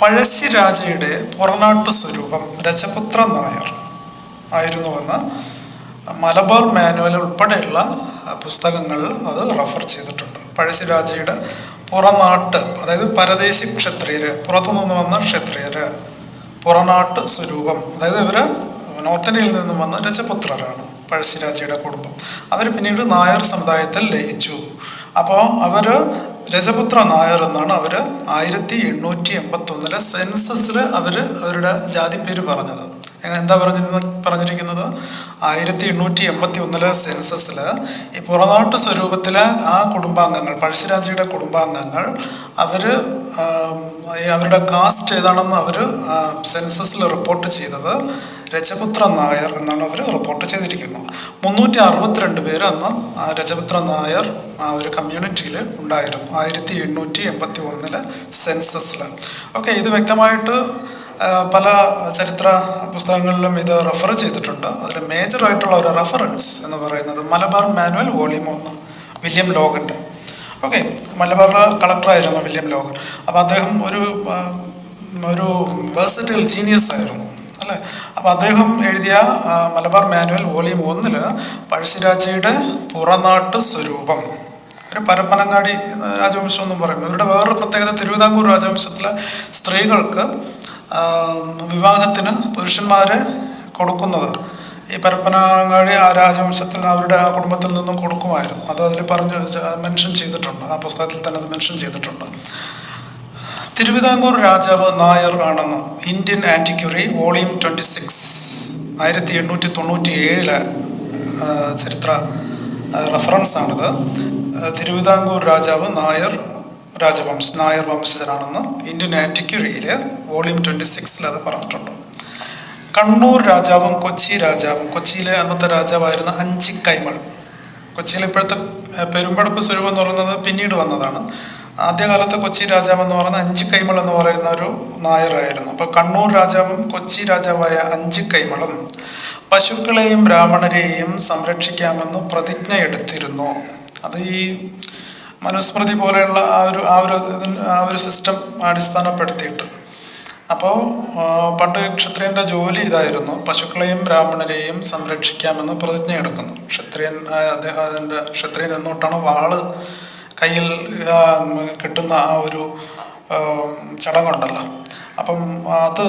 പഴശ്ശിരാജയുടെ പുറനാട്ടു സ്വരൂപം രജപുത്ര നായർ ആയിരുന്നുവെന്ന് മലബാർ മാനുവൽ ഉൾപ്പെടെയുള്ള പുസ്തകങ്ങളിൽ അത് റഫർ ചെയ്തിട്ടുണ്ട്. പഴശ്ശിരാജയുടെ പുറനാട്ട് അതായത് പരദേശി ക്ഷത്രിയര് പുറത്തുനിന്ന് വന്ന ക്ഷത്രിയര് പുറനാട്ട് സ്വരൂപം അതായത് ഇവർ നോർത്ത് ഇന്ത്യയിൽ നിന്നും വന്ന രജപുത്രരാണ് പഴശ്ശിരാജയുടെ കുടുംബം. അവർ പിന്നീട് നായർ സമുദായത്തിൽ ലയിച്ചു. അപ്പോൾ അവർ രജപുത്ര നായർ എന്നാണ് അവർ ആയിരത്തി എണ്ണൂറ്റി എൺപത്തി ഒന്നിലെ സെൻസസിൽ അവർ അവരുടെ ജാതി പേര് പറഞ്ഞത്. എന്താ പറഞ്ഞിരുന്ന പറഞ്ഞിരിക്കുന്നത്? ആയിരത്തി എണ്ണൂറ്റി എൺപത്തി ഒന്നിലെ സെൻസസിൽ ഈ പുറനാട്ടു സ്വരൂപത്തിലെ ആ കുടുംബാംഗങ്ങൾ പഴശ്ശിരാജയുടെ കുടുംബാംഗങ്ങൾ അവർ അവരുടെ കാസ്റ്റ് ഏതാണെന്ന് അവർ സെൻസസിൽ റിപ്പോർട്ട് ചെയ്തത് രജപുത്ര നായർ എന്നാണ് അവർ റിപ്പോർട്ട് ചെയ്തിരിക്കുന്നത്. മുന്നൂറ്റി അറുപത്തിരണ്ട് പേര് അന്ന് രജപുത്ര നായർ ആ ഒരു കമ്മ്യൂണിറ്റിയിൽ ഉണ്ടായിരുന്നു. ആയിരത്തി എണ്ണൂറ്റി എൺപത്തി ഒന്നിൽ സെൻസസിൽ ഓക്കെ ഇത് വ്യക്തമായിട്ട് പല ചരിത്ര പുസ്തകങ്ങളിലും ഇത് റെഫർ ചെയ്തിട്ടുണ്ട്. അതിൽ മേജറായിട്ടുള്ള ഒരു റെഫറൻസ് എന്ന് പറയുന്നത് മലബാർ മാനുവൽ വോളിയം ഒന്ന് വില്യം ലോഗന്റെ. ഓക്കെ മലബാറിലെ കളക്ടറായിരുന്നു വില്യം ലോഗൻ. അപ്പോൾ അദ്ദേഹം ഒരു ഒരു വേഴ്സറ്റൽ ജീനിയസ് ആയിരുന്നു. അല്ലേ? അപ്പോൾ അദ്ദേഹം എഴുതിയ മലബാർ മാനുവൽ വോളിയം ഒന്നിൽ പഴശ്ശിരാജയുടെ പുറനാട്ട് സ്വരൂപം. ഒരു പരപ്പനങ്ങാടി രാജവംശം എന്നും പറയും ഇവരുടെ വേറൊരു പ്രത്യേകത തിരുവിതാംകൂർ രാജവംശത്തിലെ സ്ത്രീകൾക്ക് വിവാഹത്തിന് പുരുഷന്മാരെ കൊടുക്കുന്നത്. ഈ പരപ്പനങ്ങാടി ആ രാജവംശത്തിൽ അവരുടെ ആ കുടുംബത്തിൽ നിന്നും കൊടുക്കുമായിരുന്നു. അത് അതിൽ പറഞ്ഞ് മെൻഷൻ ചെയ്തിട്ടുണ്ട്. ആ പുസ്തകത്തിൽ തന്നെ അത് മെൻഷൻ ചെയ്തിട്ടുണ്ട്. തിരുവിതാംകൂർ രാജാവ് നായർ ആണെന്ന് Indian antiquary volume twenty six ആയിരത്തി എണ്ണൂറ്റി തൊണ്ണൂറ്റി ഏഴിലെ ചരിത്ര റെഫറൻസ് ആണിത് ആ, തിരുവിതാംകൂർ രാജാവ് നായർ രാജവംശ നായർ വംശജനാണെന്ന് ഇന്ത്യൻ ആന്റിക്വറിയിൽ വോളിയം ട്വന്റി സിക്സിൽ അത് പറഞ്ഞിട്ടുണ്ട്. കണ്ണൂർ രാജാവും കൊച്ചി രാജാവും കൊച്ചിയിലെ അന്നത്തെ രാജാവായിരുന്ന അഞ്ചിക്കൈമൾ. കൊച്ചിയിലെ ഇപ്പോഴത്തെ പെരുമ്പടപ്പ് സ്വരൂപം എന്ന് പറയുന്നത് പിന്നീട് വന്നതാണ്. ആദ്യകാലത്ത് കൊച്ചി രാജാവ് എന്ന് പറയുന്ന അഞ്ചിക്കൈമൾ എന്ന് പറയുന്ന ഒരു നായരായിരുന്നു. അപ്പോൾ കണ്ണൂർ രാജാവും കൊച്ചി രാജാവായ അഞ്ചിക്കൈമളും പശുക്കളെയും ബ്രാഹ്മണരെയും സംരക്ഷിക്കാമെന്ന് പ്രതിജ്ഞ എടുത്തിരുന്നു. അത് ഈ മനുസ്മൃതി പോലെയുള്ള ആ ഒരു ആ ഒരു ആ ഒരു സിസ്റ്റം അടിസ്ഥാനപ്പെടുത്തിയിട്ട്. അപ്പോൾ പണ്ട് ക്ഷത്രിയന്റെ ജോലി ഇതായിരുന്നു. പശുക്കളെയും ബ്രാഹ്മണരെയും സംരക്ഷിക്കാമെന്ന് പ്രതിജ്ഞ എടുക്കുന്നു. ക്ഷത്രിയൻ അതിന്റെ ക്ഷത്രിയൻ എന്നോട്ടാണ് വാൾ കയ്യിൽ കിട്ടുന്ന ആ ഒരു ചടങ്ങുണ്ടല്ലോ. അപ്പം അത്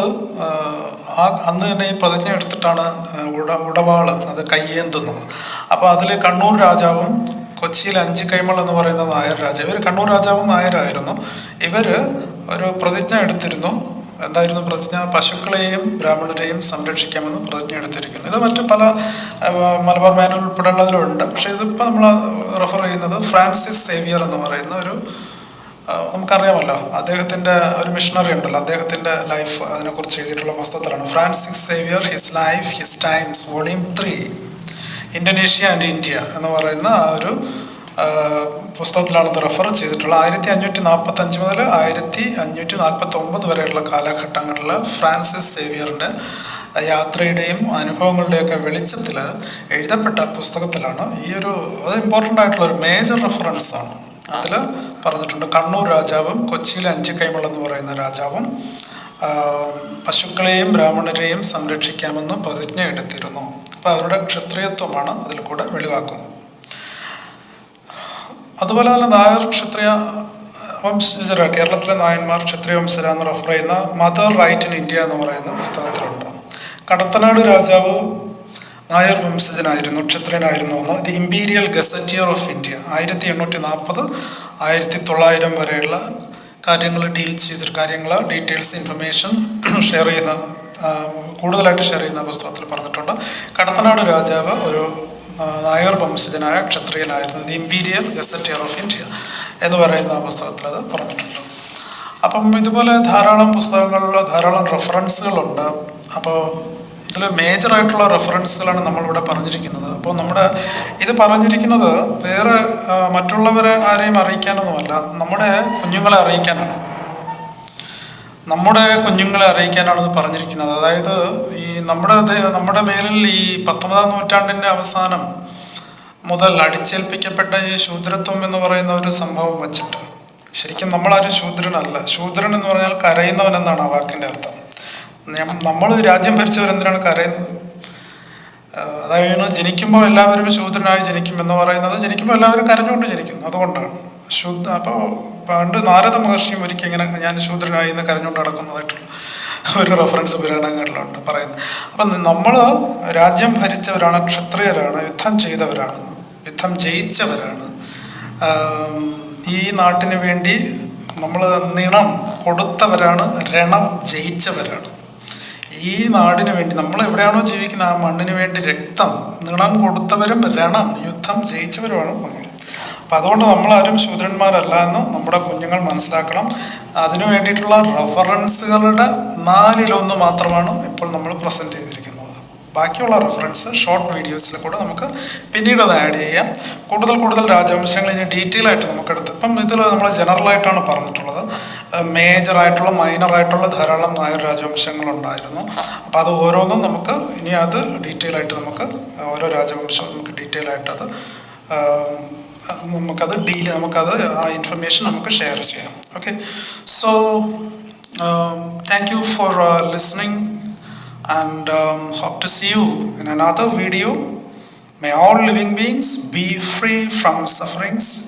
ആ അന്ന് തന്നെ ഈ പ്രതിജ്ഞ എടുത്തിട്ടാണ് ഉട ഉടവാൾ അത് കയ്യേന്തുന്നത്. അപ്പോൾ അതിൽ കണ്ണൂർ രാജാവും കൊച്ചിയിൽ അഞ്ച് കൈമൾ എന്ന് പറയുന്ന നായർ രാജാവ് ഇവർ കണ്ണൂർ രാജാവും നായരായിരുന്നു. ഇവർ ഒരു പ്രതിജ്ഞ എടുത്തിരുന്നു. എന്തായിരുന്നു പ്രതിജ്ഞ? പശുക്കളെയും ബ്രാഹ്മണരെയും സംരക്ഷിക്കാമെന്ന് പ്രതിജ്ഞ എടുത്തിരിക്കുന്നു. ഇത് മറ്റ് പല മലബാർ മാനുവൽ ഉൾപ്പെടെയുള്ളതിലുണ്ട്. പക്ഷേ ഇതിപ്പോൾ നമ്മൾ റെഫർ ചെയ്യുന്നത് ഫ്രാൻസിസ് സേവിയർ എന്ന് പറയുന്ന ഒരു നമുക്കറിയാമല്ലോ അദ്ദേഹത്തിന്റെ ഒരു മിഷണറി ഉണ്ടല്ലോ. അദ്ദേഹത്തിന്റെ ലൈഫ് അതിനെക്കുറിച്ച് എഴുതിയിട്ടുള്ള പുസ്തകത്തിലാണ്. Francis Xavier his life his times volume three Indonesia and India എന്ന് പറയുന്ന ആ ഒരു ആ, പുസ്തകത്തിലാണ് ഇത് റെഫർ ചെയ്തിട്ടുള്ളത് ആയിരത്തി അഞ്ഞൂറ്റി നാൽപ്പത്തി അഞ്ച് മുതൽ ആയിരത്തി അഞ്ഞൂറ്റി നാൽപ്പത്തി ഒമ്പത് വരെയുള്ള കാലഘട്ടങ്ങളിൽ ഫ്രാൻസിസ് സേവിയറിന്റെ യാത്രയുടെയും അനുഭവങ്ങളുടെയൊക്കെ വെളിച്ചത്തിൽ എഴുതപ്പെട്ട പുസ്തകത്തിലാണ് ഈ ഒരു അത് ഇമ്പോർട്ടന്റ് ആയിട്ടുള്ള ഒരു മേജർ റെഫറൻസ് ആണ്. അതിൽ പറഞ്ഞിട്ടുണ്ട് കണ്ണൂർ രാജാവും കൊച്ചിയിലെ അഞ്ച് എന്ന് പറയുന്ന രാജാവും പശുക്കളെയും ബ്രാഹ്മണരെയും സംരക്ഷിക്കാമെന്ന് പ്രതിജ്ഞ എടുത്തിരുന്നു അപ്പോൾ അവരുടെ ക്ഷത്രിയത്വമാണ് അതിൽ കൂടെ വെളിവാക്കുന്നത്. അതുപോലെ തന്നെ നായർ ക്ഷത്രിയ വംശജര കേരളത്തിലെ നായന്മാർ ക്ഷത്രിയ വംശജര എന്ന് റെഫർ ചെയ്യുന്ന മദർ റൈറ്റ് ഇൻ ഇന്ത്യ എന്ന് പറയുന്ന പുസ്തകത്തിലുണ്ട്. കടത്തനാട് രാജാവ് നായർ വംശജനായിരുന്നു ക്ഷത്രിയനായിരുന്നു എന്ന്. The imperial gazetteer of India ആയിരത്തി എണ്ണൂറ്റി നാൽപ്പത് ആയിരത്തി തൊള്ളായിരം വരെയുള്ള കാര്യങ്ങൾ ഡീൽ ചെയ്ത കാര്യങ്ങൾ ഡീറ്റെയിൽസ് ഇൻഫർമേഷൻ ഷെയർ ചെയ്യുന്ന കൂടുതലായിട്ട് ഷെയർ ചെയ്യുന്ന പുസ്തകത്തിൽ പറഞ്ഞിട്ടുണ്ട്. കടപ്പനാട് രാജാവ് ഒരു നായർ വംശജനായ ക്ഷത്രിയനായിരുന്നു. The imperial gazetteer of India എന്ന് പറയുന്ന പുസ്തകത്തിൽ അത് പറഞ്ഞിട്ടുണ്ട്. അപ്പം ഇതുപോലെ ധാരാളം പുസ്തകങ്ങളിൽ ധാരാളം റെഫറൻസുകളുണ്ട്. അപ്പോൾ ഇതിൽ മേജറായിട്ടുള്ള റെഫറൻസുകളാണ് നമ്മളിവിടെ പറഞ്ഞിരിക്കുന്നത്. അപ്പോൾ നമ്മുടെ ഇത് പറഞ്ഞിരിക്കുന്നത് വേറെ മറ്റുള്ളവരെ ആരെയും അറിയിക്കാനൊന്നുമല്ല. നമ്മുടെ കുഞ്ഞുങ്ങളെ അറിയിക്കാനാണ്. നമ്മുടെ കുഞ്ഞുങ്ങളെ അറിയിക്കാനാണ് ഇത് പറഞ്ഞിരിക്കുന്നത്. അതായത് ഈ നമ്മുടെ നമ്മുടെ മേലിൽ ഈ പത്തൊമ്പതാം നൂറ്റാണ്ടിന്റെ അവസാനം മുതൽ അടിച്ചേൽപ്പിക്കപ്പെട്ട ഈ ശൂദ്രത്വം എന്ന് പറയുന്ന ഒരു സംഭവം വച്ചിട്ട് ശരിക്കും നമ്മളാരും ശൂദ്രനല്ല. ശൂദ്രൻ എന്ന് പറഞ്ഞാൽ കരയുന്നവൻ എന്നാണ് ആ വാക്കിന്റെ അർത്ഥം. നമ്മൾ രാജ്യം ഭരിച്ചവരെന്തിനാണ് കരയുന്നത്? അതായത് ജനിക്കുമ്പോൾ എല്ലാവരും ശൂദ്രനായി ജനിക്കും എന്ന് പറയുന്നത് ജനിക്കുമ്പോൾ എല്ലാവരും കരഞ്ഞുകൊണ്ട് ജനിക്കുന്നു. അതുകൊണ്ടാണ്. ശുദ്ധ അപ്പോൾ പണ്ട് നാരദ മഹർഷിയും ഒരിക്കൽ ഇങ്ങനെ ഞാൻ ശൂദ്രനായി എന്ന് കരഞ്ഞുകൊണ്ട് നടക്കുന്നതായിട്ടുള്ള ഒരു റെഫറൻസ് പുരാണങ്ങളിലുണ്ട് പറയുന്നത്. അപ്പം നമ്മൾ രാജ്യം ഭരിച്ചവരാണ് ക്ഷത്രിയരാണ് യുദ്ധം ചെയ്തവരാണ് യുദ്ധം ജയിച്ചവരാണ്. ഈ നാട്ടിന് വേണ്ടി നമ്മൾ നിണം കൊടുത്തവരാണ് രണം ജയിച്ചവരാണ്. ഈ നാടിന് വേണ്ടി നമ്മൾ എവിടെയാണോ ജീവിക്കുന്നത് ആ മണ്ണിന് വേണ്ടി രക്തം നിണം കൊടുത്തവരും രണം യുദ്ധം ജയിച്ചവരുമാണ് നമ്മൾ. അപ്പം അതുകൊണ്ട് നമ്മളാരും ശൂദ്രന്മാരല്ല എന്ന് നമ്മുടെ കുഞ്ഞുങ്ങൾ മനസ്സിലാക്കണം. അതിനു വേണ്ടിയിട്ടുള്ള റെഫറൻസുകളുടെ നാലിലൊന്ന് മാത്രമാണ് ഇപ്പോൾ നമ്മൾ പ്രസന്റ് ചെയ്തിരിക്കുന്നത്. ബാക്കിയുള്ള റെഫറൻസ് ഷോർട്ട് വീഡിയോസിൽ കൂടെ നമുക്ക് പിന്നീട് അത് ആഡ് ചെയ്യാം. കൂടുതൽ കൂടുതൽ രാജവംശങ്ങൾ ഇനി ഡീറ്റെയിൽ ആയിട്ട് നമുക്കെടുത്ത് ഇപ്പം ഇതിൽ നമ്മൾ ജനറൽ ആയിട്ടാണ് പറഞ്ഞിട്ടുള്ളത്. മേജർ മൈനറായിട്ടുള്ള ധാരാളം നായർ രാജവംശങ്ങൾ ഉണ്ടായിരുന്നു അപ്പോൾ അത് ഓരോന്നും നമുക്ക് ഇനി അത് ഡീറ്റെയിൽ ആയിട്ട് നമുക്ക് ഓരോ രാജവംശവും നമുക്ക് ഡീറ്റെയിൽ ആയിട്ട് അത് നമുക്കത് ഡീൽ നമുക്കത് ആ ഇൻഫർമേഷൻ നമുക്ക് ഷെയർ ചെയ്യാം okay so thank you for listening and um, hope to see you in another video. May all beings be free from sufferings.